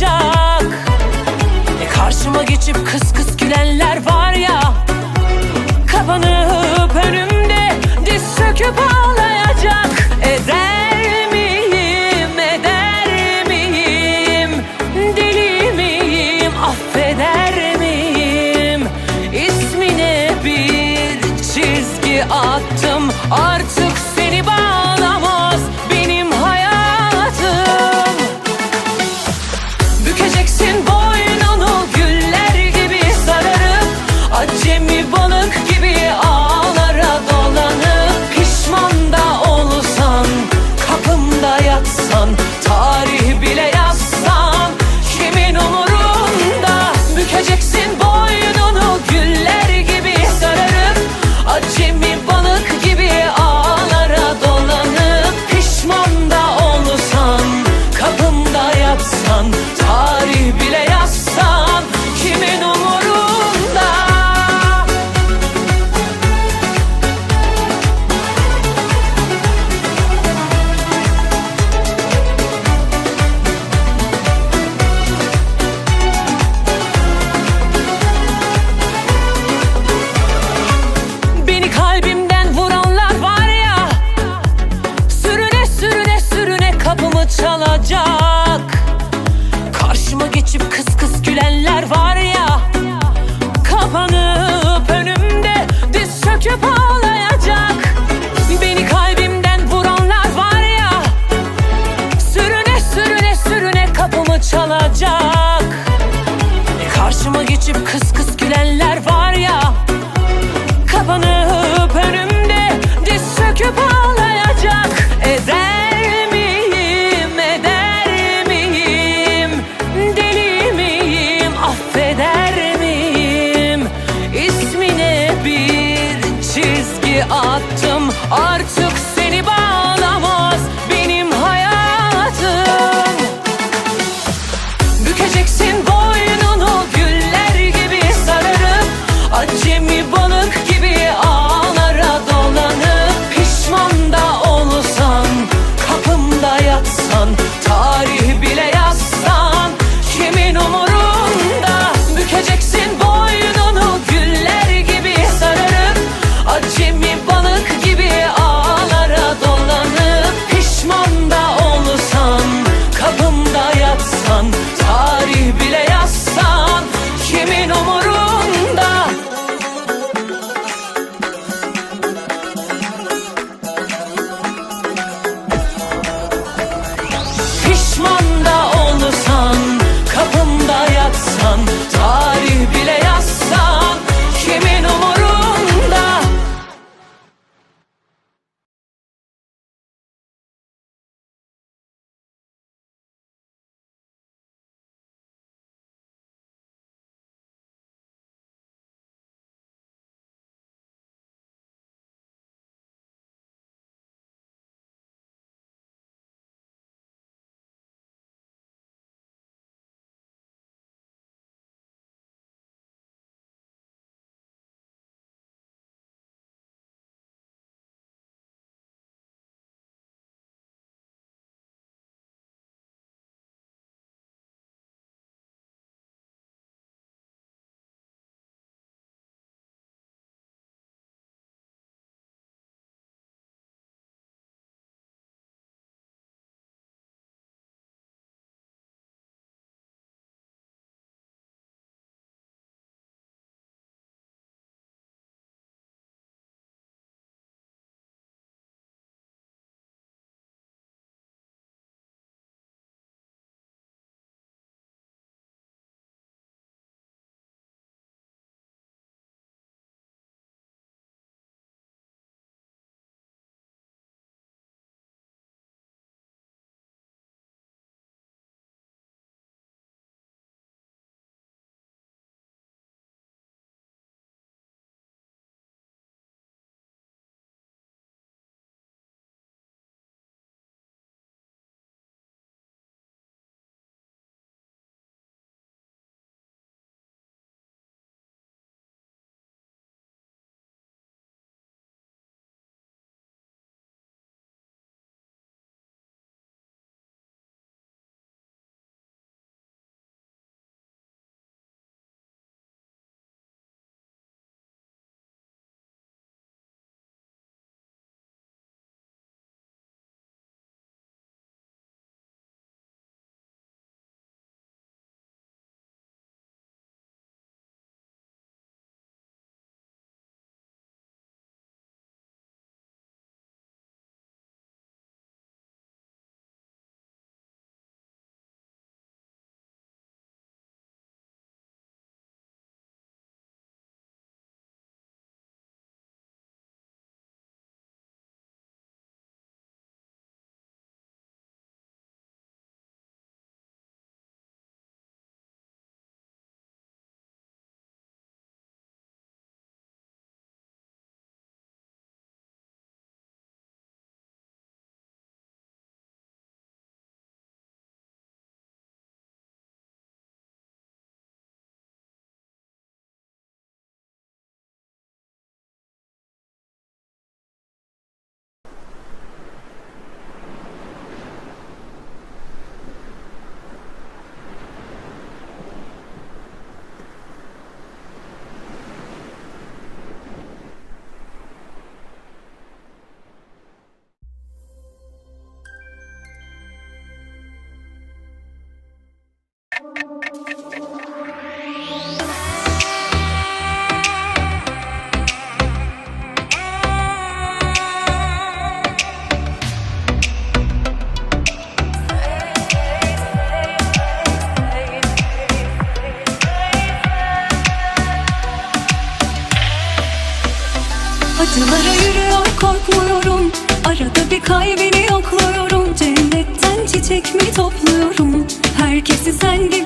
çalacak e Karşıma geçip kıs kıs gülenler var ya Kapanıp önümde diz söküp ağlayacak. Eder miyim, eder miyim? Deli miyim, affeder miyim? İsmine bir çizgi attım Artık kapımı çalacak Karşıma geçip kıs kıs gülenler var ya Kapanıp önümde diz söküp ağlayacak. Beni kalbimden vuranlar var ya Sürüne sürüne sürüne kapımı çalacak. Karşıma geçip kıs kıs gülenler var ya Kapanıp önümde diz söküp ağlayacak attım. Artık seni bağlamaz Kalbini okluyorum Cennetten çiçek mi topluyorum? Herkesi sen gibi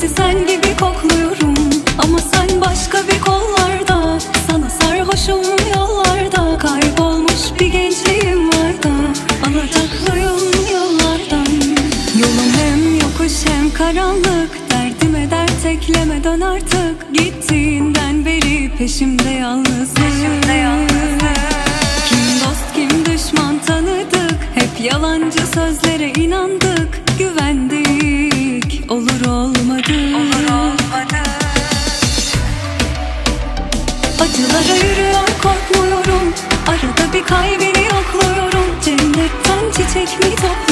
Sensin sen gibi kaybini yokluyorum. Cennetten çiçek mi topluyorum?